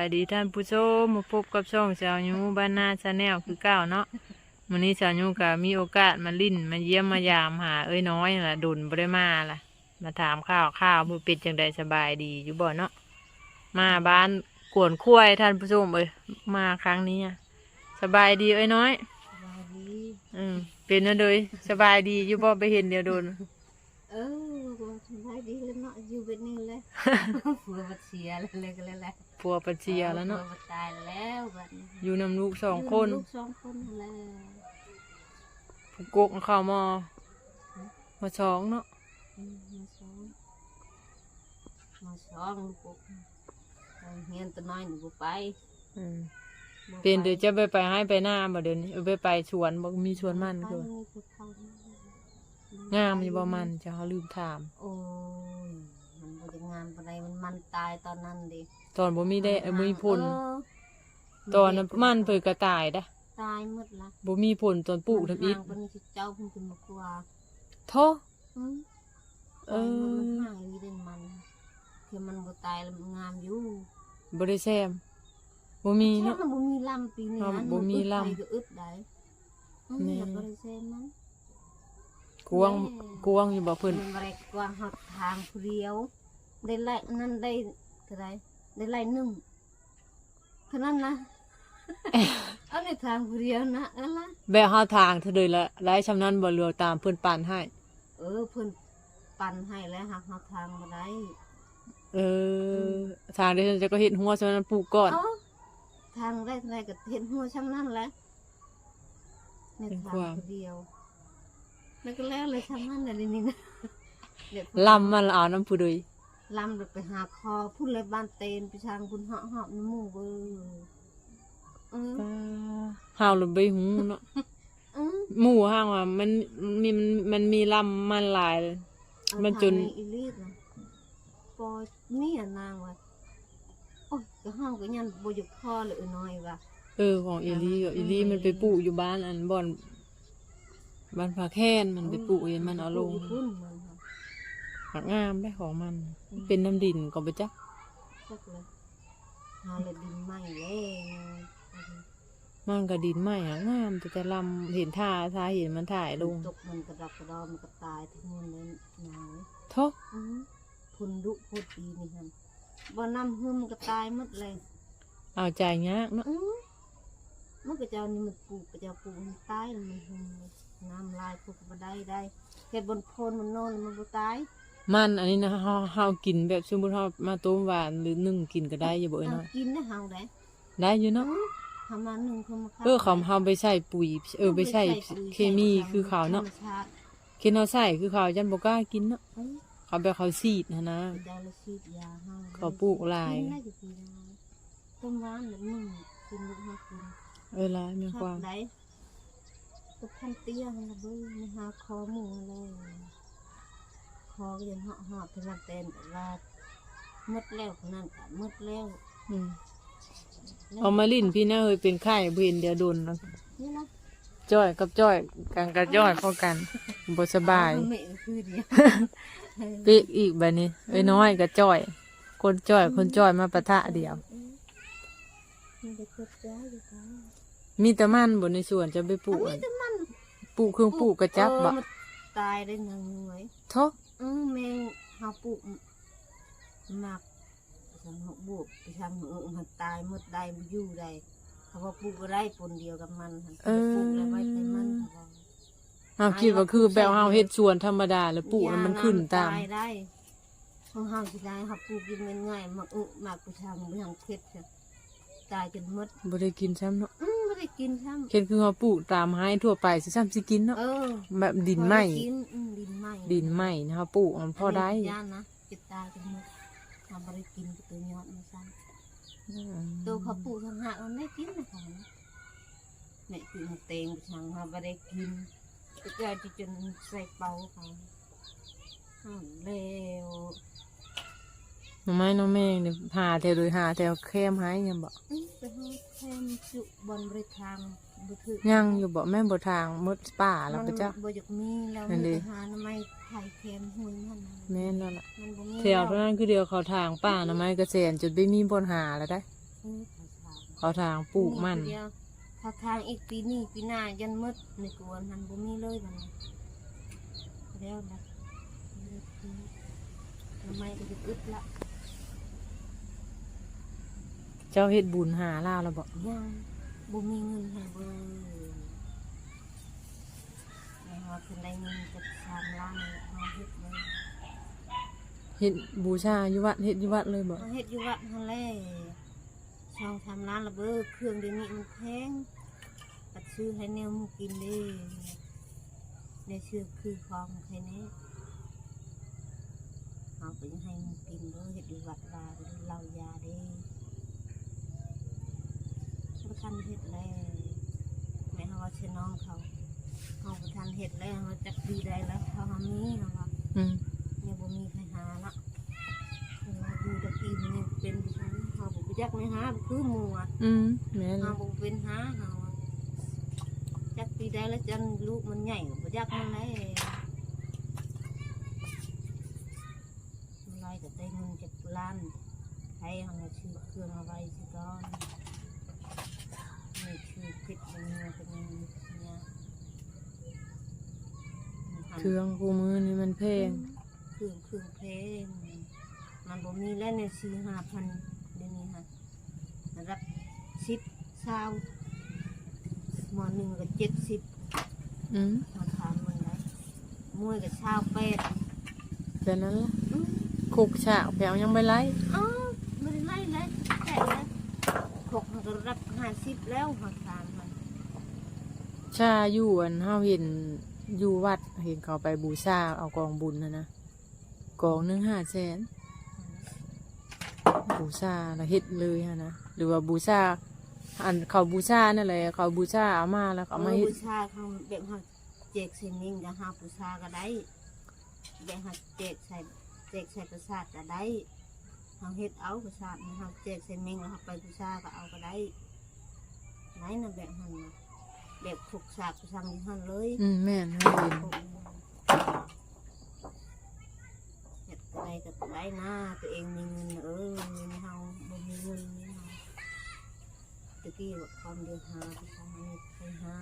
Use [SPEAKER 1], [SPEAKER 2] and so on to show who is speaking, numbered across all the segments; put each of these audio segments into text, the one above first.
[SPEAKER 1] บายดีท่านผู้ชมมาพบกับช่องสาวยูบ้านนาชาแนลคือเก้าเนาะวันนี้สาวยูก็มีโอกาสมาลิ้นมาเยี่ยมมายามหาเอ้ยน้อยนั่นล่ะดุนบ่ได้มาล่ะ มาถามข้าวข้าวมือเป็ดจังใดสบายดีอยู่บ่เนาะมาบ้านกวนคุ้ยท่านผู้ชมเอ้ยมาครั้งนี้อะสบายดีเอ้ยน้อย
[SPEAKER 2] สบายดี
[SPEAKER 1] อืมเป็นนั่นเลยสบายดีอยู่บ่ไปเห็นเดียวโดน
[SPEAKER 2] เออว่าสบายดีแล้วเนาะอยู่เป็นนี่เลยผัวบัดเสียแล้วเลยก็เลยแหละ
[SPEAKER 1] พัวปัจเจียแล้วเนาะ
[SPEAKER 2] ผับัดตายแล้วบัดนี้
[SPEAKER 1] อยู่นำลูกสองคน
[SPEAKER 2] ลูกสองคนแล้ว
[SPEAKER 1] ผู้กกเข้าวมอมาสองเนาะ
[SPEAKER 2] อืมมาสองมาสองลูกปุ๊กไปเฮียนตัวน้อยหนูบ่ไป
[SPEAKER 1] อืม
[SPEAKER 2] บ่ไเป็
[SPEAKER 1] นเดี๋ยวจะไปไปให้ไปหน้าบ่เดี๋ยวนี้เออไปไปสวนบ่มีสวนมัน
[SPEAKER 2] ไป
[SPEAKER 1] คือ
[SPEAKER 2] นี่คือเขา
[SPEAKER 1] งามอยู่บ่มันจะเขาลืมถาม
[SPEAKER 2] โอ้ย มันบ่ได้งามปานใดมันมันตายตอนนั้นดิ
[SPEAKER 1] ตอนบ่มีได้เออบ่มีผล
[SPEAKER 2] เออ
[SPEAKER 1] ตอนนั้นมันเพิ่นก็ตายเด้อ
[SPEAKER 2] ตายหมดละ
[SPEAKER 1] บ่มีผลตอนปลูกทำอิฐ
[SPEAKER 2] มันห่างปานนี้สิเจ้าเพิ่นขึ้นมากว่า
[SPEAKER 1] โท้
[SPEAKER 2] อืม
[SPEAKER 1] เออ
[SPEAKER 2] มันห่างอยู่เด่นมันคือมันบ่ตายแล้วมันงามอยู่
[SPEAKER 1] บ่ได้แซมบ่มี
[SPEAKER 2] แค่
[SPEAKER 1] เนาะ
[SPEAKER 2] มันบ่มีลำปีนี้
[SPEAKER 1] ครับ
[SPEAKER 2] นะ
[SPEAKER 1] บ่มีลำ
[SPEAKER 2] นอึดไปก็อึดได้อืม
[SPEAKER 1] แม่
[SPEAKER 2] แล้วก็ได้เซนมัน
[SPEAKER 1] กวางกวางอยู่บ่เพิ่น
[SPEAKER 2] มันบ่ได้กว้างหักทางผู้เดียว ได้ไล่นั่นได้เท่าไหรได้ไล่หนึ่งเท่านั้นนะเอาในทางผู้เดียวนะนั่นละ
[SPEAKER 1] แบะเฮาทางเท่าเดยละหลายชำนาญบ่เรือตามเพิ่นปานให้
[SPEAKER 2] เออเพิ่นปั่นให้แล้วหักหักทางมาได้
[SPEAKER 1] เออ ทางเดี๋ยวฉันจะก็เฮ็ดหัวฉะนั้นปลูกก่อน
[SPEAKER 2] เอ้าทางได้เท่าไหรก็เห็นหัวช่างนั่นแหละใน
[SPEAKER 1] เป็น
[SPEAKER 2] ทาง
[SPEAKER 1] ความ
[SPEAKER 2] ผู้เดียวแล้วก็แล้วเลยช่างนั่นเลยนี่นะเดี๋ยว
[SPEAKER 1] ลำมันเอาน้ำผู้ใด
[SPEAKER 2] ลำเดี๋ยวไปหาคอพุ่นเลยบ้านเตนไปช่างคุณเหาะเหาะน้ำหมูเบอร์เออ
[SPEAKER 1] เฮาเลยไปหูเนาะ
[SPEAKER 2] เออ
[SPEAKER 1] หมู่ห้างว่ามันมีมันมันมีลำมันหลายเลย
[SPEAKER 2] เอา
[SPEAKER 1] มันจน
[SPEAKER 2] ทางอีลีดนะปอนี่อะนางว่ะโอ้ยก็ห้าก็ยันบอยู่พ่อเลยเออน้อยว่ะ
[SPEAKER 1] เออของอีลี่ก็อีลี่มันไปปลูกอยู่บ้านอันบ่อนบ้านผาแค้นมันไปปลูกเองมันเอาลง
[SPEAKER 2] ปพุ่นมันค่ะ
[SPEAKER 1] หักงามได้ของมัน เป็นน้ำดินก็ไปจ้ะ
[SPEAKER 2] สักเลยหาเลยดินไหม้เลย
[SPEAKER 1] มันก็ดินไหมหักงามแต่จะลำเห็นท่าท่าเห็นมันถ่ายลง
[SPEAKER 2] ตกมันกระดับกระดอมันก็ตายทั้งนั้นเลยนาย
[SPEAKER 1] โท้
[SPEAKER 2] อือพุ่นดุพูดปีนี่ฮันบ่น้ำหึมนก็ตายหมดเลย
[SPEAKER 1] เอาใจยากเนาะ
[SPEAKER 2] อือมันก็จะเอานี่มันปลูกก็จะเอาปลูกมันตายแล้วมันหึมเลยน้ำลายพวกก็บ่ได้ได้เฮ็ดบนโพนมันนอนแล้วมันบ่ตาย
[SPEAKER 1] มันอันนี้นะเฮาเฮากินแบบสมมุติเฮามาต้มหวานหรือนึ่งกินก็ได้อยู่บ่เอ้ย
[SPEAKER 2] เอา
[SPEAKER 1] เนาะ
[SPEAKER 2] กินได้เฮาได้
[SPEAKER 1] ได้อยู่เนาะ
[SPEAKER 2] ทำมาหนึ่งคนมา
[SPEAKER 1] เออเขาเฮาไปใส่ปุ๋ยเออไปใส่เคมีคือเขาเนาะ
[SPEAKER 2] ธรรมชาติ
[SPEAKER 1] เคนเฮาใส่คือเขาจันบ่กล้ากินเนาะ
[SPEAKER 2] เอ้ย
[SPEAKER 1] เขาแบบเขาซีดนะนะ
[SPEAKER 2] ไปได้แล้วฉีดยาให้
[SPEAKER 1] เขาปลูกหลาย
[SPEAKER 2] กินได้กี่ปีแล้วต้มร้านแบบหนึ่งกินลูกมากิน
[SPEAKER 1] เออละมีความ
[SPEAKER 2] ได้ตกพันเตี้ยให้ระเบ้มาหาคอหมูเลยค อก็ยังเหาะเหาะเป็นมันเต้นแต่ว่าหมดแล้วคนนั้นก็หมดแล้ว
[SPEAKER 1] อืมเอามาลิ้นพี่นะเฮ้ยเป็นไข้บ่เห็นเดี๋ยวโดนแล้ว
[SPEAKER 2] นี่นะ
[SPEAKER 1] จ้อยกับจ้อยกันกับจ้อยเข้ากันบ่สบาย
[SPEAKER 2] เอไม่คือเดียว
[SPEAKER 1] เปีกอีกบัดนี้เอ้ยน้อยกับจ้อย คนจ้อยคนจ้อยมาปะทะเดียว
[SPEAKER 2] มันจะกดใจอยู่ค่ะ
[SPEAKER 1] มีแต่มันบนในสวนจะไปปลูก
[SPEAKER 2] อัน
[SPEAKER 1] อะ
[SPEAKER 2] นี้แต่มัน
[SPEAKER 1] ปลูกเครื่องปลูกกระจับ
[SPEAKER 2] เออ
[SPEAKER 1] บ่
[SPEAKER 2] มันตายได้หนึ่งหน่วย
[SPEAKER 1] โท้
[SPEAKER 2] อื มแมงเฮาปลูกหมักทำหกบวกไปทำหกมันตายหมดได้บ่อยู่ได้เขาว่าปลูกบ่ได้ปนเดียวกับมันหั่นเขาจะปลูกแล้วไว้ให้มันเขาว่า
[SPEAKER 1] เฮาคิดว่าคือแบบเฮาเฮ็ดสวนธรรมดาแล้วปลูกแล้วมันขึ้นตาม
[SPEAKER 2] ยได้ของเฮาสิได้เฮาปลูกกินง่ายๆหมักอึหมักไปทำไปทางเพชรจ้ะ ตายจนหมด
[SPEAKER 1] บ่ได้กินซ้ำเนาะ
[SPEAKER 2] อืมบ่ได้กินซ้ำ
[SPEAKER 1] เฮ็ดคือเฮาปลูกตามไม้ทั่วไปสิซ้ำสิกินเนาะ
[SPEAKER 2] เออ
[SPEAKER 1] แบบดินไหม
[SPEAKER 2] พอด้กินอืมดินไหม
[SPEAKER 1] ดินไหมนะเฮาปลูกมันพอได้
[SPEAKER 2] นนี้ย่านนะจะตายจนหมดเฮาบ่ได้กินกับตัวยอดมันซ้ำ
[SPEAKER 1] อืม
[SPEAKER 2] ตัวเขาปลูกทางหากมันไม่กินนะคะแม่คือมันเตงไปทางเขาไม่ได้กินก็จะจะจนใส่เปาเขาห้ามเร็ว
[SPEAKER 1] หน่อไม้หน้องแมงนี่หาแถวโดยหาแถวแคมหายยังบ่
[SPEAKER 2] อื้อไปห้องแทมจุบนบริทางบุถือ
[SPEAKER 1] ยังอยู่บ่แม่นบ่ทางหมดป่าแล้วปะจ๊ะ
[SPEAKER 2] มันบ่อยากมีแล้ว
[SPEAKER 1] นั่
[SPEAKER 2] มัน
[SPEAKER 1] นดิ
[SPEAKER 2] ไปหาหน่อไม้ไข่เค็มหุยมันน่ะ
[SPEAKER 1] แม่นนั่นล่ะ
[SPEAKER 2] มันบ่มี
[SPEAKER 1] แถวเท่านั้นคือเดียวเขาทางป่าหน่อไม้กระเสนจนไม่มีบนหาแล้วได้
[SPEAKER 2] อเออเขาทาง
[SPEAKER 1] เขาทางปลูกมัน
[SPEAKER 2] เดียวเขาทางอีกปีนี้ปีหน้ายันมืดในกวนหันบ่มีเลยมันแล้วนะทำไมก็จะอึดละ
[SPEAKER 1] เจ้าเฮ็ดบุญหาลาวแล้วบ่
[SPEAKER 2] ยังบ่มีเงินให้เบิ่งแม่ว่าเพิ่นได้เงินจากสามล้านแล้วเฮาเฮ็ดเลย
[SPEAKER 1] เฮ็ดบูชาอยู่วัดเฮ็ดอยู่วัดเลยบ่
[SPEAKER 2] เฮาเฮ็ดอยู่วัดหั่นแหละช่องทำร้านละเบ้อเครื่องเดี๋ยวนี้มันแพงปัดซื้อให้แนวหมูกินเด้ได้ชื่อคือของใครแน่เอาไปให้หมูกินเด้อเฮ็ดอยู่วัดลาเด้อเหล้ายาเด้บ่ ทันเฮ็ดแล้วแม่เฮาว่าชื่อน้องเขาเฮาบ่ทันเฮ็ดแล้วเฮาจักดีได้แล้วเขาหามีเฮาว่า
[SPEAKER 1] อืม
[SPEAKER 2] เนี่ยบ่มีใครหาละเออดูตะกี้มันยังเป็นอยู่นั้นเฮาบ่ไปจักไม่หาบ่คือหมู่อะ
[SPEAKER 1] อืมแม่น
[SPEAKER 2] เฮาบ่เป็นหาเฮาอะจักปีใดแล้วจันลูกมันใหญ่บ่จักมันแลมันไล่ก็ได้เงินจากล้านให้เฮามาชื่อเครื่องเอาไว้สิก่อนนี่ชื่อพิษมันเงินเป็นเงินเนี่ยมันหัน
[SPEAKER 1] เครื่องกูมือนี่มันแพง
[SPEAKER 2] เครื่องเครื่องเพลงมันบ่มีแล้วในสี่ห้าพันเดี๋ยวนี้ค่ะระดับสิบเช้าหมอหนึ่งก็เจ็ดสิบ
[SPEAKER 1] อืม
[SPEAKER 2] มาถามมันได้มวยก็เช้าแปด
[SPEAKER 1] แบบนั้นล่ะ
[SPEAKER 2] อื้อ
[SPEAKER 1] คุกฉากแผวยังไม่ไล่
[SPEAKER 2] อ้าวไม่ได้ไล่เลยแค่เลยหกมันก็ระดับห้าสิบแล้วมาถามมัน
[SPEAKER 1] ชาอยู่อันเฮาเห็น อยู่วัดเห็นเขาไปบูชาเอากองบุญนะนะกองหนึ่งห้าแสนบูชาแล้วเฮ็ดเลยฮะนะหรือว่าบูชาอันเขาบูชานั่นแหละเขาบูชาเอามาแล้วเอามา
[SPEAKER 2] เฮ็
[SPEAKER 1] ด
[SPEAKER 2] บูชาเขาแบบเขาเจกเซนิงกับหาบูชาก็ได้แบบเขาเจกใส่เจกใส่ประสาทก็ได้เขาเฮ็ดเอาประสาทเขาเจกเซนิงแล้วเขาไปบูชาก็เอาก็ได้ไหนนะแบบหันนะ แบบถูกสากประชังที่หันเลย
[SPEAKER 1] อืมแม่นให้เห็น
[SPEAKER 2] เฮ็ดอะไรก็ได้นะตัวเองมีเงินเออเงินเฮาบ่มีเงินนี่เฮาตะกี้ว่าความเดือดหาไปทางนี้ไปหา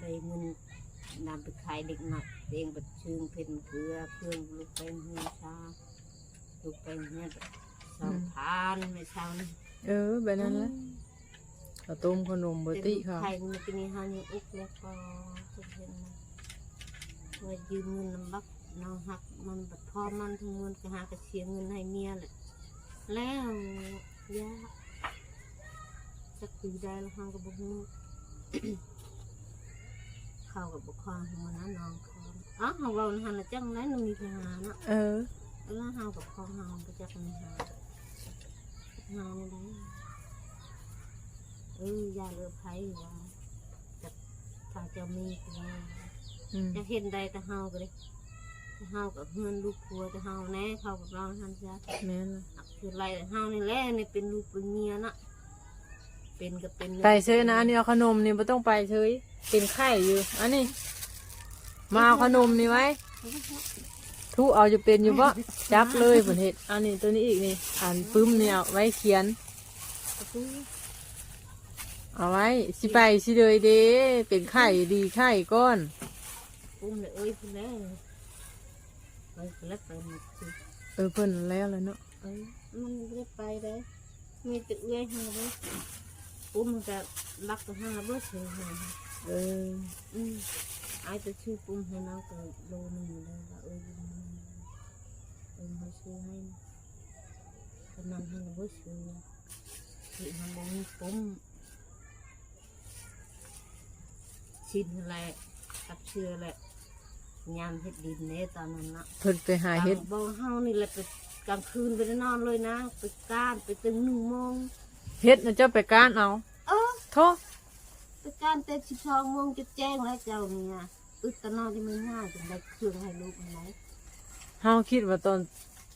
[SPEAKER 2] ได้เงินนำไปขายเด็กหนักตัวเองบัดชื่นเพ็นเกลือเครื่องลูกเป็นเฮือชาลูกเป็นเฮือสองพานไม่เช้านี่
[SPEAKER 1] เออแบบนั้นแหละ ข้าวต้มขนมเบอร์ติเขา
[SPEAKER 2] ไข่มันเป็นเฮายังอุกแล้วก็จะเห็นว่ายืมเงินลำบักน้องหักมันบัดพ่อมันทั้งมวลก็หากระเสียเงินให้เมียแหละแล้วยาสักปีได้แล้วห้างกับบุกฮู้เข้ากับบุคคลหัวนะน้องเขาอ๋อเขาเว่านหันละจังไรหนูมีปัญหาเนาะ
[SPEAKER 1] เออ
[SPEAKER 2] แล้วเฮากับคองเฮาไปจักมีหาเฮาในได้ เออยาเลือไผ่ว่าจะถ้าเจะมีก็ว่า
[SPEAKER 1] อืม
[SPEAKER 2] จะเห็นได้แต่เฮาก็เลยแต่เฮากับเงินลูกครัวแต่เฮาแน่เขากับเราหันจ้ะ
[SPEAKER 1] แม่นละ
[SPEAKER 2] คือไรเฮานี่แหละนี่เป็นลูกเป็นเมียนะเป็นก็เป็น
[SPEAKER 1] ไปเชยนะอันนี้เอาขนมนี่ไม่ต้องไปเชยเป็นไข่อยู่ อันนี้ มาเอาขนมนี่ไว้ ทุเอาจะเป็นอยู่ปะจับเลยผลเห็ดอันนี้ตัวนี้อีกนี่ อันปึ้มเนี่ยเอาไว้เขียน
[SPEAKER 2] ประตู
[SPEAKER 1] เอาไว้สิไปสิเลยเด้เป็นไข่ดีไข่ก้อน
[SPEAKER 2] ปุ้มเลยเอ้ยพุ่นแล้วไปแล้วไปหมดสิ
[SPEAKER 1] เออเพิ่นแล้วแล้วเนาะ
[SPEAKER 2] เอ้ยมันไม่ได้ไปได้มีแตึกเอ้ยหาเลยปุ้มมันจะรักกับหาเบื่อเฉยหา
[SPEAKER 1] เออ
[SPEAKER 2] อืมไอ้จะชื่อปุ้มให้น้องก็โลนึงอยู่เลยว่าเอ้ยมันเอ้ยเขาซื้อให้กำนันให้เราเบื่อซื้อที่ทำบงปุ้ม ชินอะไรกับเชื่อแหละยามเฮ็ดดินเน่ตอนนั้นนะ
[SPEAKER 1] เพิ่นไปหาเห็ด
[SPEAKER 2] บ่เฮานี่แหละไปกลางคืนไปนอนเลยนะ ไปก้านไปตึงหนึ่งโมง
[SPEAKER 1] เห็ดนะเจ้าไปก้านเอา
[SPEAKER 2] เออ
[SPEAKER 1] โทษ
[SPEAKER 2] ไปก้านแต่สิบสองโมงจะแจ้งแล้วเจ้าเนี่ยอึดตะนอนที่มันง่ายจังได้เครื่องให้ลูกมันไหน
[SPEAKER 1] เฮาคิดว่าตอน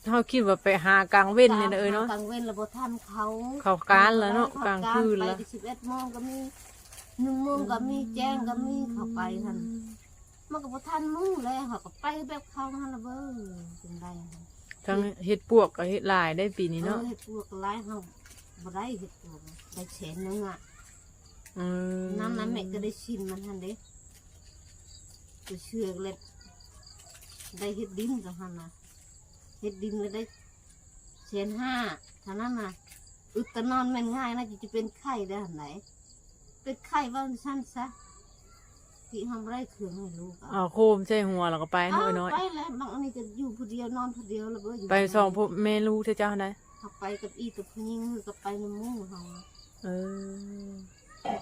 [SPEAKER 1] เฮาคิดว่าไปหากลางเว้นนี่นะเอ้ยเนาะ
[SPEAKER 2] กลางเว้นแล้วบ่ทันเขา
[SPEAKER 1] เขาก้านแล้วเนาะกลางคืน
[SPEAKER 2] แล้
[SPEAKER 1] แล้ว
[SPEAKER 2] วสิบเอ็ดโมงก็มี หนึ่งโมงก็มีแจ้งก็มีเขาไปทันมันก็บ่ทันมุ่งเลยเขาก็ไปแบบเขาหันละเบ้อจังได้
[SPEAKER 1] คทั้งเฮ็ดปวกกับเฮ็ดลายได้ปีนี้เนาะ
[SPEAKER 2] ออเฮ็ดพวกหลายเฮาบ่ได้เฮ็ดพวกได้แสนนึงอะ
[SPEAKER 1] เออ
[SPEAKER 2] น้ำนั้นแม่ก็ได้ชิมมันหั่นเด้ก็เชื่อเลยได้เฮ็ดดินกับหั่นน่ะเฮ็ดดินเลยได้แสนห้าเท่านั้นน่ะอึดแตะนอนแม่นง่ายนะจะจะเป็นไข้ได้หั่นไหน เป็นไข้ว่าซั่นซะที่เฮาบ่ได้เครื่องให้ลูก
[SPEAKER 1] เอาโคมใส่หัวแล้วก็ไปเนาะเอ้ยน้อย
[SPEAKER 2] ไปแล้วบางอันนี้ก็อยู่ผู้เดียวนอนผู้เดียวแล้วเบ้ออยู่
[SPEAKER 1] ไปสองพวกแม่ลูกเจ้าได้
[SPEAKER 2] เขาไปกับอีกับผู้หญิงกับไปในหมู่เขา
[SPEAKER 1] เออ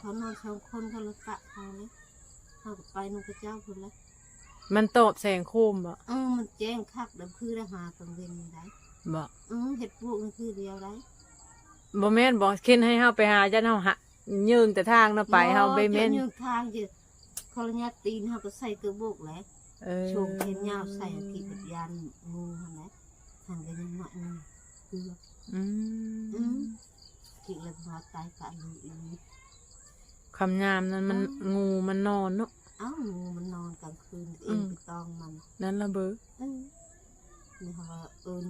[SPEAKER 2] เขานอนสองคนเขาละกะเขาเลยเขาก็ไปนุ่งกระเจ้าคนละ
[SPEAKER 1] มันตอบแสงโคมบ่
[SPEAKER 2] เออมันแจ้งคักเดิมคือได้หาตรงเวนได้
[SPEAKER 1] บ่
[SPEAKER 2] เออเห็ดปลูกมันคือเดียวได้
[SPEAKER 1] บ่แม่นบ่เข็นให้เฮาไปหาจันเฮาหะ ยืงแต่ทางเนาะไปเฮาไปแม่น
[SPEAKER 2] ยืนทางจะคอลญาตีนเขาก็ใส่เกระบอกแหล้ว
[SPEAKER 1] เออ
[SPEAKER 2] โชงเทนยาวใส่กีบยานงูหันแหละทางกันยังหน่อยหนึงคือ
[SPEAKER 1] อื
[SPEAKER 2] อื
[SPEAKER 1] ม
[SPEAKER 2] มกิเลยพอตายกันเลยอี
[SPEAKER 1] คำยามนั้นมันงูมันนอนเนาะ
[SPEAKER 2] เอ้างูมันนอนกลางคืนเอ
[SPEAKER 1] อื
[SPEAKER 2] ง
[SPEAKER 1] ม
[SPEAKER 2] ไปตองมัน
[SPEAKER 1] นั่นละเบอ
[SPEAKER 2] เออนี่เขาว่าเอิน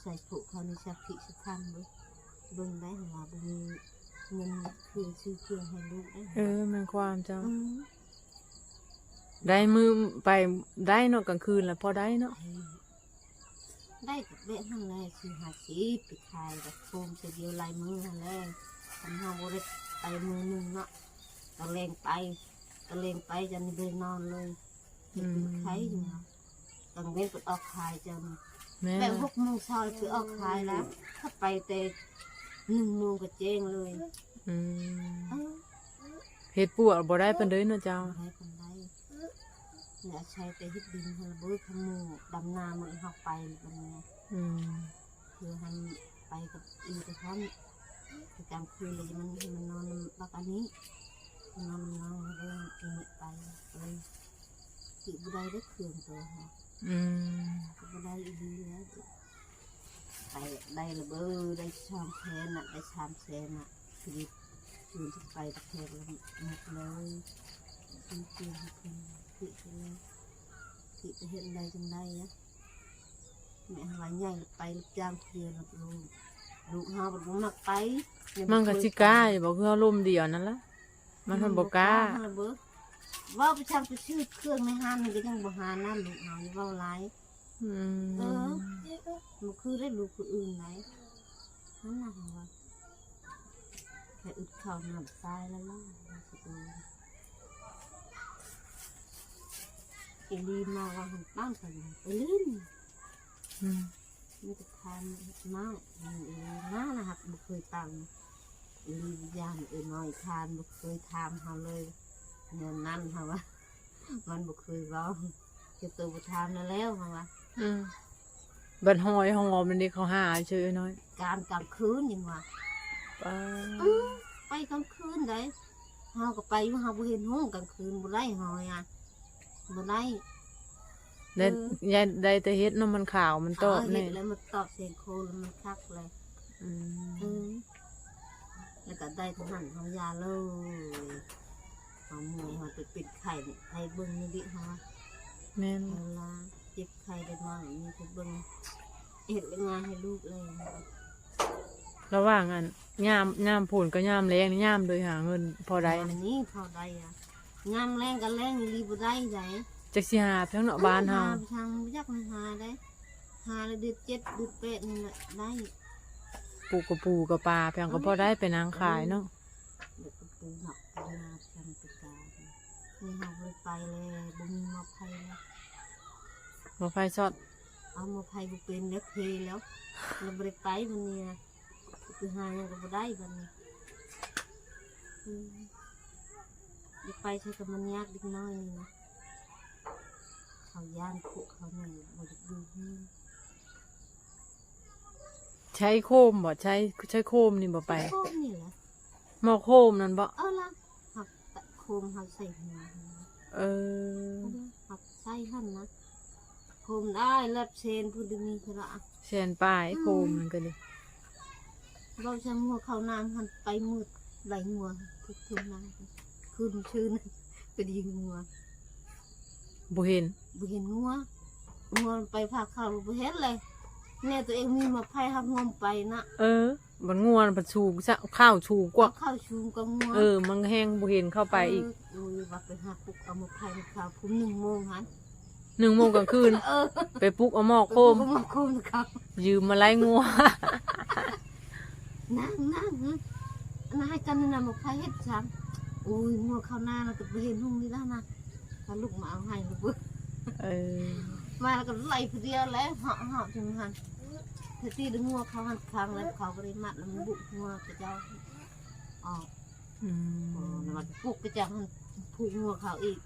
[SPEAKER 2] ใส่ผูกเขาในชักผิสักคันเว้ยเบิ่งได้หัวบ่มีเงิ นคือซื้อเครื่องให้ลูกได้
[SPEAKER 1] เออมันความเจ้า
[SPEAKER 2] อืม
[SPEAKER 1] ได้มือไปได้เนาะกลางคืนแล้วพอได้เนาะ
[SPEAKER 2] ได้กับเบ็ดหั่นแหละคือหาชีพไปขายแบบโฟมจะเดียวลายมือหั่นแหละทำห้าบ่ได้ไปมือหนึงเนาะตะเลงไปตะเลงไปจนเดินนอนเลยเฮ็ดเป็นไข่อยู่เนาะกลางเว้นก็ออกขายจน
[SPEAKER 1] แม่
[SPEAKER 2] แต่หกโมงเช้าคือออกขายแล้ว ถ้าไปแต่ หนึ่งโมงก็เจ๊งเลย
[SPEAKER 1] อืม
[SPEAKER 2] เออ
[SPEAKER 1] เฮ็ดปวกบ่ได้ปานเด้เนาะเจ้า
[SPEAKER 2] ได้คนได้เนี่ยใช้แต่เฮ็ดดินให้ระเบิดขโมงดำนามันเข้าไปมันไง
[SPEAKER 1] อืม
[SPEAKER 2] คือให้ไปกับอีกระท่อนประจำคืนเลยมันให้มันนอนบักอันนี้นอนนอนเรื่องอีกไปเลยสิบุได้ได้เครื่องตัวค่ะ
[SPEAKER 1] อืม
[SPEAKER 2] บุได้อีดีแล้ว ไปได้ระเบิดได้ชามแทนน่ะได้ชามแทนน่ะชีวิตคืนที่ไปตะแคงแล้วหมดเลยจริงจริงจริงผิดไปเลยผิดจะเห็นได้จังได้นะแม่หายใหญ่ไปรับจ้างเพียรลูกลูกหาบดมักไป
[SPEAKER 1] มันก็สิกล้าอยู่บ่คือเอาลมเดียวนั่นล่ะมันมันบ่กล้า
[SPEAKER 2] ระเบิดว่าไปช่างไปชื่อเครื่องในห้างนี่ก็ยังบ่หานั่นลูกเฮานี่เว้าหลาย
[SPEAKER 1] อื
[SPEAKER 2] เออมันคือได้ลูกคนอื่นไหนนั่นน่ะเหรอวะแค่อึดข้าวน้ำตายแล้วล่ะว่าสิเออไอลีนมาว่าหันป้างกันไปลิ้น
[SPEAKER 1] อืม
[SPEAKER 2] ไม่จะทานมากอืมอีน้านะครับบ่เคยตังอียานเออน้อยทานบ่เคยทามเขาเลยเงินนั่นค่ะว่า มันบ่เคยเว้าจะตัวบ่ทามแล้วแล้วค่ะว่า
[SPEAKER 1] อืมบัดหอยหอมมันนี่เขาหาเฉยน้อย
[SPEAKER 2] การกลางคืนยังว่า
[SPEAKER 1] ป้า
[SPEAKER 2] อือไปกลางคืนได้เฮาก็ไปอยู่เฮาบ่เห็นห้องกลางคืนบ่ได้หอยอะบ่ได้
[SPEAKER 1] ได้ยายได้แต่เฮ็ดเนาะมันขาวมันตอบ
[SPEAKER 2] เาเฮ็
[SPEAKER 1] แน่
[SPEAKER 2] ดแล้วมันตอบเสียงโคแล้วมันคักเลย
[SPEAKER 1] อืม
[SPEAKER 2] อืมแล้วก็ได้ทั้งหันทั้งยาเลยเอาเมื่อยเขาไปปิดไข่เนี่ยไข่เบิ้งนี่ดิฮะ
[SPEAKER 1] แม่น
[SPEAKER 2] เวลา เจ็บไข่ได้มาอย่างนี้ไปเบิ้งเห็ดงานให้ลูกเลย
[SPEAKER 1] ระหว่างอันยามยามผลก็ยามแรงนี่ยามโดยหาเงินพอได้
[SPEAKER 2] อั
[SPEAKER 1] นะ
[SPEAKER 2] นนี้พอได้อะงามแรงกันแรงรีบได้ใจ
[SPEAKER 1] จักสิหาเพียงเนาะบ้านเฮา
[SPEAKER 2] ไปทางยักษ์หาได้หาเลยเดือนเจ็ดเดือนแปดนี่แหละได้
[SPEAKER 1] ปลูกกับปูกับปลาเพียงก็พอได้ไปนางขายเนาะ
[SPEAKER 2] เด็กกระปูหนักไปนาทำไปกานี่เฮาเลยไปเลยบ่มีมาภัยแล้ ว
[SPEAKER 1] บ่ไฟสอด
[SPEAKER 2] เอามาภัยบุเป็นแล้วเพลแล้วเราบริไปวันนี้นะคือหายังก็บ่ได้วันนี้อืมเดี๋ยวไปใช้กับมันยากเล็กน้อยนี่นะเขาย่านคุเขาหนึ่งบไดดูนี่
[SPEAKER 1] ใช้โคมบ่ใช้ใช้โคมนี่บ่ไป
[SPEAKER 2] โคมนี่แหละ
[SPEAKER 1] หมอโคมนั่นบ่
[SPEAKER 2] เอาละหักตะโคมหักใส่หัว
[SPEAKER 1] เออ
[SPEAKER 2] เอาละหักใส่หั่นนะ โคมได้รับเชนพูดมีกระ
[SPEAKER 1] แสนปลายโคมนั่นก็ดิ
[SPEAKER 2] เราจะงัวเขาน้ำหันไปมืดไหลงัวทุกทุนน้ำคืนชื่นไปยิงงัว
[SPEAKER 1] บ่เห็น
[SPEAKER 2] บ่เห็นงัวงัวไปพาเข้าวบ่เห็นเลยแน่ตัวเองมีมาไพ่หักงมไปนะ
[SPEAKER 1] เออมันงัวมันชูข้าวชูกว่า
[SPEAKER 2] ข้าวชูก็งัว
[SPEAKER 1] เออมันแห้งบ่เห็นเข้าไปอีก
[SPEAKER 2] ดูว่าไปหาปุกเอามาไพ่มาข่าวพุ่มหนึ่งโมงหัน
[SPEAKER 1] หนึ่งโมงกลางคืน
[SPEAKER 2] เออ
[SPEAKER 1] ไปปลุกเอาหมอกโคม
[SPEAKER 2] ก็มาโคมนะครับ
[SPEAKER 1] ยืมมาไล่งัว
[SPEAKER 2] นั่งนั่งฮะอันนั้นให้กันนี่นะมาไพ่เฮ็ดช้างโอ้ยงัวเข้าหน้านะแต่ไปเห็นหุ่งนี่แล้วนะถ้าลูกมาเอาให้ลูกเบิ้ง
[SPEAKER 1] เออ
[SPEAKER 2] มาแล้วก็ไล่พอดียวแล้วเหาะเหาะจังหันเธอตีดึงงัวเขาหันคางแล้วเขาบริมัดแล้วมันบุกงัวกระเจ้าออก
[SPEAKER 1] อื
[SPEAKER 2] อ๋อ
[SPEAKER 1] ม
[SPEAKER 2] แล้วมันปลุกกระเจ้ามันผูกงัวเขาอีก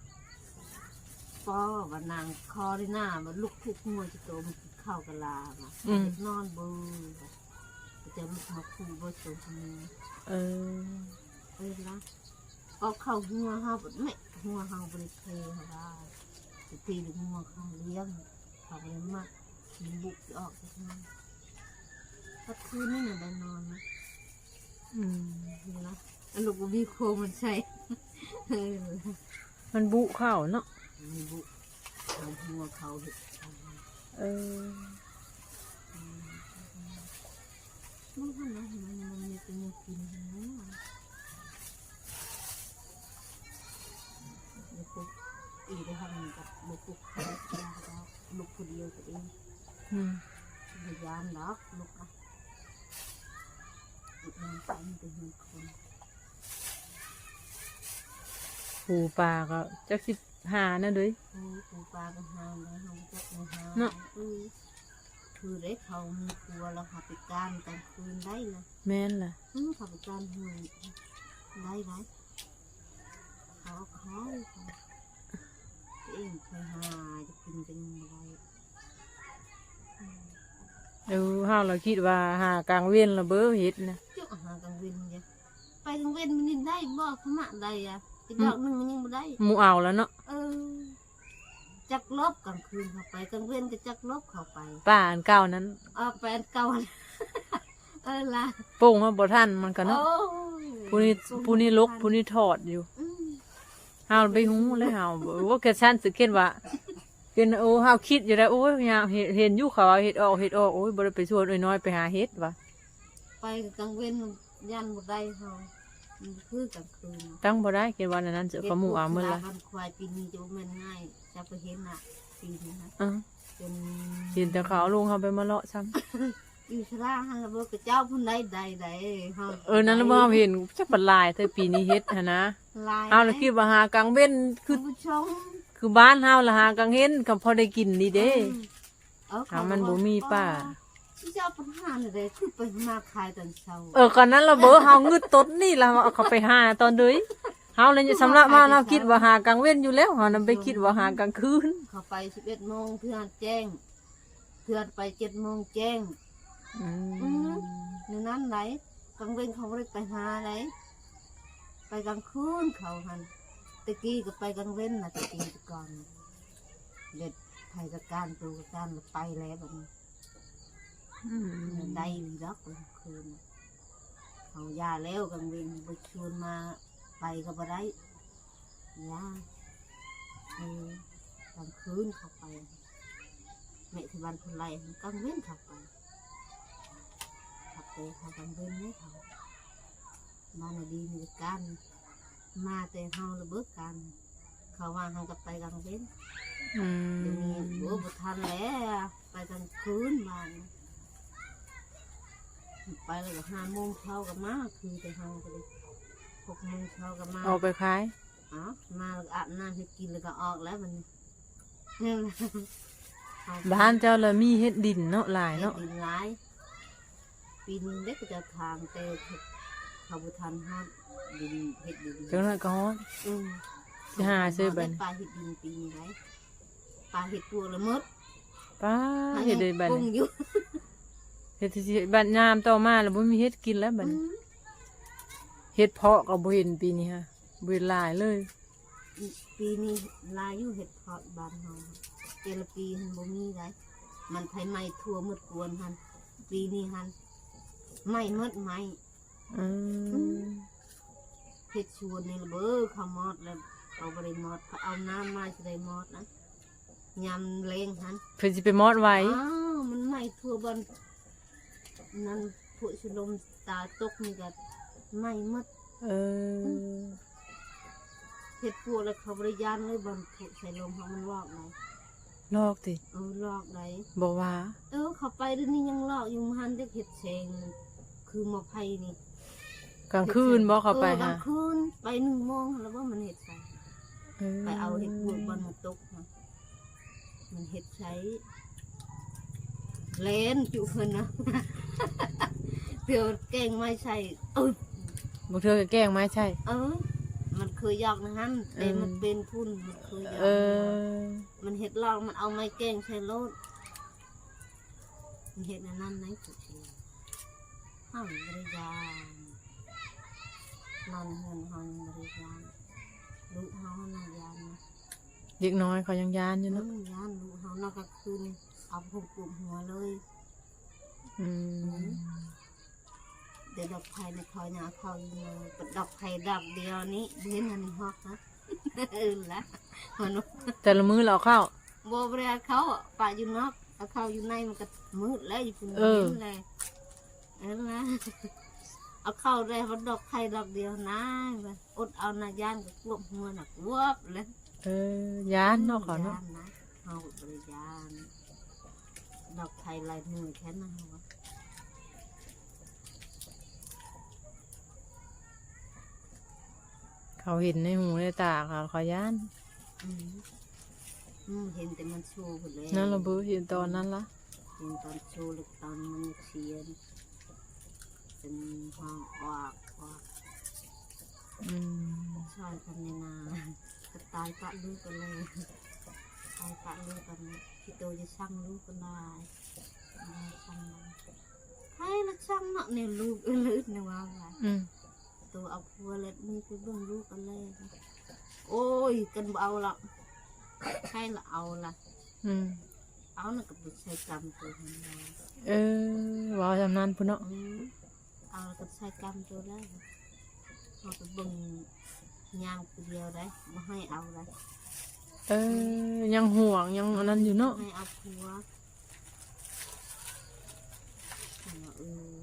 [SPEAKER 2] ปอว่านางคอได้หน้ามันลุกผูกงัวจะโตมันเข้ากะลามาเนอนเบือกระเจ้ามันมาผูกเบือตัวคนนึง
[SPEAKER 1] เออ
[SPEAKER 2] เอ้ยละก็เข้างัวเฮาบ่ไม่งัวเฮาบริเทเขาได้จะตีดึงงัวเขาเลี้ยงเขาบริมัดมันบุกจะออกจากนั้นก็คืนนี่เนี่ยได้นอนนะ
[SPEAKER 1] อืม
[SPEAKER 2] นี่นะอันลูกบ่มีโคมันใช่เออ
[SPEAKER 1] มันบุเข้าเนาะ
[SPEAKER 2] มีบุเขาหัวเขาเด็ก
[SPEAKER 1] เออ
[SPEAKER 2] มันทำนะมันมันมีเป็นยังกินนะลูกปุ๊กอีได้ทำกับลูกปุ๊กเขายาแล้วลูกคนเดียวตัวเอง
[SPEAKER 1] อืม
[SPEAKER 2] พยายามดอกลูกอะลูกมันไปมันเป็นเงินคน
[SPEAKER 1] ปูปลาก็จักสิหานะเด้ย
[SPEAKER 2] ปูปูปลาก็หางเลยหางจักไม่หาง
[SPEAKER 1] เนาะ
[SPEAKER 2] เออคือได้เขามีครัวแล้วค่ะไปการกลางคืนได้นะ
[SPEAKER 1] แม่นล่ะ
[SPEAKER 2] อืมขับการห่วยได้ไหมเขาเขาเขาเองเคยหาจะกินเป็นอะไร
[SPEAKER 1] เดี๋ยวเฮาเราคิดว่าหากลางเวียนละเบ้อเฮ็ดนะ
[SPEAKER 2] เจ้าหากลางเวนเนี่ยไปกลางเวนมันยังได้บ่ขมะได้อะ อีกดอกหนึ่งมันยังไม่ได้
[SPEAKER 1] หมูเอาแล้วเนาะ
[SPEAKER 2] เออ จักลบกลางคืนเข้าไปกลางเวนก็จักลบเข้าไป
[SPEAKER 1] ป้าอันเก่านั้น
[SPEAKER 2] เอาแฟนเก่าเออล่ะ
[SPEAKER 1] โป่งมาบ่ทันมันก็เนาะ
[SPEAKER 2] โอ้ย
[SPEAKER 1] ผู้นี้ผู้นี้ลกผู้นี้ถอดอยู่
[SPEAKER 2] อืม
[SPEAKER 1] เฮาไปหูเลยเฮาว่าแกชันสึกเห็นว่าเป็นโอ้เฮาคิดอยู่แล้วโอ้ยยามเห็นเห็นอยู่เขาเอาเฮ็ดออกเฮ็ดออกโอ้ยบ่ได้ไปชวนไอ้น้อยไปหาเฮ็ดว่ะ
[SPEAKER 2] ไปกลางเวนยันบ่ได้เฮา มันคือกลางคืน
[SPEAKER 1] ตั้งบ่ได้คิดว่าอันนั้นจะขมูเอามื้อละ
[SPEAKER 2] เด็กพวกสลาบันควายปีนี้จะบ่แม่นง่ายจะไปเห็นน่ะปีนี้นะ
[SPEAKER 1] อะ
[SPEAKER 2] เป็น
[SPEAKER 1] เห็นแต่เขาเอาลุงเฮาไปมาเลาะซ้ำ
[SPEAKER 2] อยู่ชราหันละบ่กระเจ้าพุ่นใดใดใดเฮา
[SPEAKER 1] เออนั้นแล้วบ่เฮาเห็นจักบัดลายแต่ปีนี้เฮ็ดหั่นนะ
[SPEAKER 2] ลาย
[SPEAKER 1] เอาแล้วคิดว่าหากลางเว้นคื
[SPEAKER 2] คุ
[SPEAKER 1] อ
[SPEAKER 2] ณผู้ชม
[SPEAKER 1] คือบ้านเฮาละหากลางเฮ็นก็พอได้กินนี่เด้
[SPEAKER 2] เออ
[SPEAKER 1] หามันบ่มีป้า
[SPEAKER 2] ที่เจ้าปัญหาเลยคือไปมาขายตอนเช้า
[SPEAKER 1] เออก่อนนั้นเราเบอเฮางึดตดนี่ล่ะเอาเขาไปหาตอนเดยเฮาเลยสำหรับมาเราคิดว่าหากลางเว้นอยู่แล้วเฮานำไปคิดว่าหากลางคืน
[SPEAKER 2] เขาไป11โมงเพื่อนแจ้ง เพื่อนไป7โมงแจ้ง
[SPEAKER 1] อื
[SPEAKER 2] อื
[SPEAKER 1] ม
[SPEAKER 2] ในนั้นไหนกลางเว้นเขาบ่ได้ไปหาไหนไปกลางคืนเขาหันตะกี้ก็ไปกลางเว้นนะตะกี้แต่ก่อนเด็ดไทยกับการตูกับการไปแล้วแบบนี้
[SPEAKER 1] อืม
[SPEAKER 2] ได้หรือรักกลางคืนน่ะเขายาแล้วกลางเว้นไปชวนมาไปก็บ่ได้ยาเออกลางคืนเขาไปแม่ที่บ้านคนไรกลางเว้นเขาไปขับไปเขากลางเว้นไม่เขาบ้านน่ะดีมีกันมาแต่เฮาระเบิดกัน เขาว่าเฮาก็ไปกลางเว้น
[SPEAKER 1] อื
[SPEAKER 2] เดี๋ยวนี้
[SPEAKER 1] ม
[SPEAKER 2] โอ้บ่ทันแล้วไปกลางคืนบ้าน ไปแล้วก็ห้าโมงเช้าก็มาคือแต่เฮาก็เลยหกโมงเช้าก็มา
[SPEAKER 1] เอาไปขาย
[SPEAKER 2] เอ้ามาแล้วก็อาบน้ำให้กินแล้วก็ออกแล้วมันนี่แหละเอไป
[SPEAKER 1] บ้านเจ้าละมีเฮ็ดดินเนาะหลาย
[SPEAKER 2] เฮ็ด
[SPEAKER 1] เนาะ
[SPEAKER 2] ดินหลายปีนึงเด็กก็จะทางแต่เขาบ่ทันฮอดดินเฮ็ดดิน
[SPEAKER 1] จังนั้นก็ฮอด
[SPEAKER 2] อืม
[SPEAKER 1] สิหาซื้อบัดนี้
[SPEAKER 2] ปลาเห็ดดินปีนี้ไรปลาเห็ดตัวละมด
[SPEAKER 1] ป้าเฮ็ดได้บัด
[SPEAKER 2] ปรุง
[SPEAKER 1] นี้
[SPEAKER 2] อยู่
[SPEAKER 1] เฮ็ดสิบัดยามต่อมาแล้วบ่มีเฮ็ดกินแล้วบัดนี้เฮ็ดเพาะก็บ่เห็นปีนี้ฮะบ่เห็นหลายเลย
[SPEAKER 2] ปีนี้ลายอยู่เห็ดเพาะบานเฮาเจละปีหันบ่มีไรมันไผไหม้ทั่วหมดกวนหันปีนี้หันไหม้หมดไหม้
[SPEAKER 1] อืม
[SPEAKER 2] เห็ดชวนนี่ละเบ้อเขามอดแล้วเอาบ่ได้มอดเขาเอาน้ำมาสิได้มอดนะยำเลงหัน
[SPEAKER 1] เพิ่นสิไปมอดไว้
[SPEAKER 2] อ้าวมันไหม้ไม่ทั่วบน นั้นผุชลมตาตกนี่ก็ไม่หมด
[SPEAKER 1] เออ
[SPEAKER 2] เห็ดปวกแล้วเขาบริยานเลยบนผุใส่ลมเขามันลอกไหน
[SPEAKER 1] ลอกติ
[SPEAKER 2] เออลอกไหน
[SPEAKER 1] บ่ว่า
[SPEAKER 2] เออเขาไปเดี๋ยวนี้ยังลอกอยู่มันจะเห็ดแฉงคือหมอไผ่นี่
[SPEAKER 1] กลางคืนบ่เข้าไป
[SPEAKER 2] ออกลา
[SPEAKER 1] หา
[SPEAKER 2] งคืนไปหนึ่งโมงแล้วว่ามันเห็ดใส่
[SPEAKER 1] เออ
[SPEAKER 2] ไปเอาเห็ดปวกบนมาตกนะมันเห็ดใช้ เลนจุเพิ่นนะเดี๋ยวแกงไม่ใช่เออ
[SPEAKER 1] บ่เทื่อก็แกล้งไม้ใช่
[SPEAKER 2] เออ มันเคยยอกนะฮันแต่
[SPEAKER 1] อืม
[SPEAKER 2] มันเป็นพุ่นมันเคยยอก
[SPEAKER 1] เออ
[SPEAKER 2] มันเห็ดลอกมันเอาไม้แกงใช้รถมันเห็ดอันนั้นไหนสุดทีห้องบริยานนอนเฮือนห้องบริยานลูกเฮาหนายานนะ
[SPEAKER 1] เด็กน้อยเขายังยานอยู่
[SPEAKER 2] เนาะ
[SPEAKER 1] เนาะ
[SPEAKER 2] ยานลูกเฮานอกกลางคืน เอาผมกลุ่มหัวเลย
[SPEAKER 1] อืม
[SPEAKER 2] เดี๋ยวดอกไผ่ในคอยหนาเขาอยู่เลยเป็นดอกไผ่ดอกเดียวนี้เดือนอันนี้ฮอกนะเออละมันว่า
[SPEAKER 1] แต่ละมื้อเราเข้า
[SPEAKER 2] โบเบรียเขาอะป่าอยู่นอกเอาเข้าอยู่ในมันก็มืดแล้วอยู่เป็น
[SPEAKER 1] เออ
[SPEAKER 2] เย็นเลยเออนะเอาเข้าได้มันดอกไผ่ดอกเดียวนะแบบอดเอานาย่านก็ควบหัวหนักวบเลย
[SPEAKER 1] เออยานเนาะเขาเนาะ
[SPEAKER 2] ย่นะเอาบริยาน ดอกไผ่ลายมือแค่นั้นเหรอ
[SPEAKER 1] เขาเห็นในหูในตาเขาเขายาน
[SPEAKER 2] อืมอืมเห็นแต่มันโชว์หมดเลย
[SPEAKER 1] นั่นเราเบ่เห็นตอนนั้นละ
[SPEAKER 2] เห็นตอนโชว์หรือตอนมันเชียนเป็นห้องออกออก
[SPEAKER 1] อืม
[SPEAKER 2] ช่วยกันในนาก็ตายปะลูกกันเลยตายปะลูกกันพี่โตจะช่างลูกกันได้ได้ช่างมันใครละช่างเนาะเนี่ยลูกเอลืดเนี่ยว่าไงตัวเอาพัวเล็ดมือไปเบิ่งลูกกันเลยโอ้ยกันเอาละใครละเอาละเอาน่ะก็ไปใช้กรรมตัวมัน
[SPEAKER 1] เออว้าจำนั้นพุ่นเนาะ
[SPEAKER 2] เอาแล้วก็ใช้กรรมตัวแรกเอาไปบิ่งยางคนเดียวได้ไม่ให้เอาได้
[SPEAKER 1] เออ ยังห่วงยังอันนั้นอยู่เนาะ
[SPEAKER 2] ให้เอาผัวเอาว่าเออ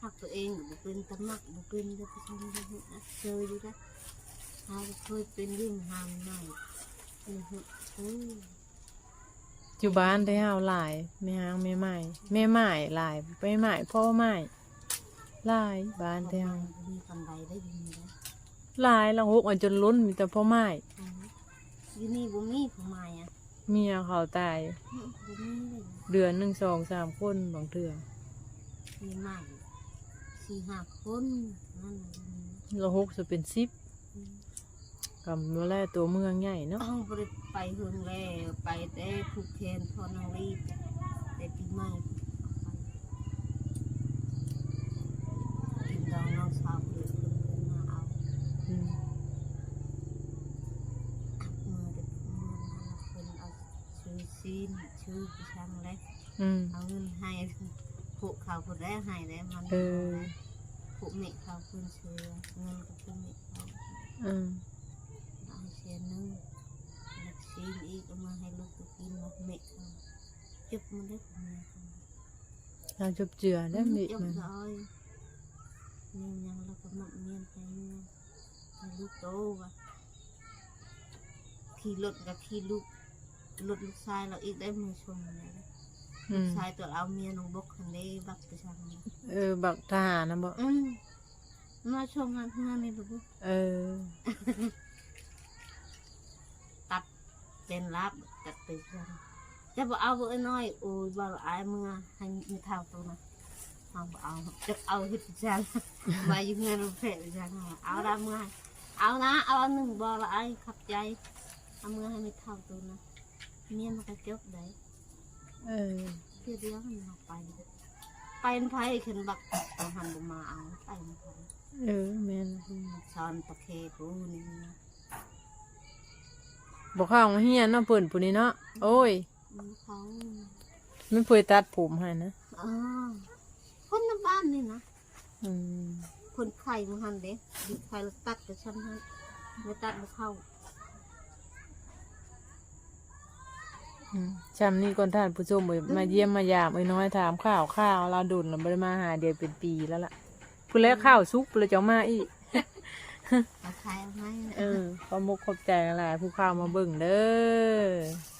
[SPEAKER 2] หักตัวเองก็บ่เป็นตะมักบ่เป็นจะไปทำได้เหนะเจออยู่นะหาเคยเป็นยิ่งหามหน่อยเหอเออ
[SPEAKER 1] อยู่บ้านได้เฮาหลายแม่หางแม่ไม้แม่ไม้หลายไปไม้พ่อไม้หลายบ้านได้เฮา
[SPEAKER 2] มีกันใดได้ยินได้
[SPEAKER 1] หลายละหกอันจนล้นมีแต่พ่อไม้
[SPEAKER 2] อืม อยู่นี่บ่มีผู้หมายอะ
[SPEAKER 1] เมียเขาตาย
[SPEAKER 2] อืมบ่มีเลย
[SPEAKER 1] เดือนหนึ่งสองสามคนบางเทื่อ
[SPEAKER 2] มีใหม่สี่ห้าคนนั่นน่ะมี
[SPEAKER 1] ละหกจะเป็นสิบ
[SPEAKER 2] อืม
[SPEAKER 1] กำว่าแลตัวเมืองใหญ่เนาะ
[SPEAKER 2] เอาบ่ไปไปเฮืองแล้วไปแต่ผูกแขนทอนางรีบแต่ปีใหม่กินดองน้องสาวเพิ่นเพิ่นเพิ่นมาเอา
[SPEAKER 1] อืม
[SPEAKER 2] เมื่อเด็กเมื่อมาเพิ่นเอาชื่อ ซีนชื่อพี่ช่างเล็ก
[SPEAKER 1] อืม
[SPEAKER 2] เอาเงินให้ผูกเขาผู้ได้ให้ได้มัน
[SPEAKER 1] เออ
[SPEAKER 2] ผูกเมฆเขาเพิ่นเชื่อเงินกับผูกเมฆเขา
[SPEAKER 1] อืม
[SPEAKER 2] เอาเชียนึงลักซีนอีกเอามาให้ลูกตัวกินมาเมฆเขาเก็บมันได้ของแม่เขา
[SPEAKER 1] เราจบเจือได้มิ
[SPEAKER 2] ยก
[SPEAKER 1] มัน
[SPEAKER 2] ซอยเนี่ยยังเราก็มักเมียนไปเนี่ยให้ลูกโตวะขี่รถกับขี่ลูก รถลูกชายเราอีกได้มือชมเลย
[SPEAKER 1] อื
[SPEAKER 2] ลูก
[SPEAKER 1] ม
[SPEAKER 2] ชายตัวเอาเมียน้องบกคันนี้บักไปช่างเนี่ย
[SPEAKER 1] เออ บักทหารนะบ่
[SPEAKER 2] อืมมาชมงานงานนี่ลูก
[SPEAKER 1] เออ
[SPEAKER 2] ตัดเป็นรับตัดไปช่างจะบอกเอาเบอร์น้อยโอ้ยบอกอายมือให้มีเท่าตัวนะเอาบ่เอาจะเอาเห็ดช่างมาอยู่งานเราเพลช่างเอาละมือให้เอานะ เอาอันหนึ่งบอกละไอ้ขับใจเอามือให้มีเท่าตัวนะ เมียมันก็จบได้
[SPEAKER 1] เออ
[SPEAKER 2] เพื่อเดียวมันเอาไป ไปมันไผขึ้นบักเอาหันลงมาเอาไปมันไผ
[SPEAKER 1] เออแม่น
[SPEAKER 2] อืมช้อนตะเคกูนี่นะ
[SPEAKER 1] บอกข้าวมาเฮียนเนาะเปิ่นปุ่นนี้เนาะโอ้ย
[SPEAKER 2] อืมเขา
[SPEAKER 1] ไม่เคยตัดผมให้นะ
[SPEAKER 2] อ๋อคนในบ้านนี่นะ
[SPEAKER 1] อืม
[SPEAKER 2] คนไข่มันหันเด็กดิไข่แล้วตัดกับฉันให้ไม่ตัดไม่เข้า
[SPEAKER 1] อืมจำนี่ก่อนท่านผู้ชมเอ้ยมาเยี่ยมมายามเอ้ยน้อยถามข้าวข้าวเราดุนเราไม่ได้มาหาเดือนเป็นปีแล้วล่ะพูดแล้วข้าวซุกเลยจะมาอีก
[SPEAKER 2] เอาขายเอาไหม
[SPEAKER 1] เออขอมกขอบใจอะไรผู้ข้าวมาเบิ่งเด้อ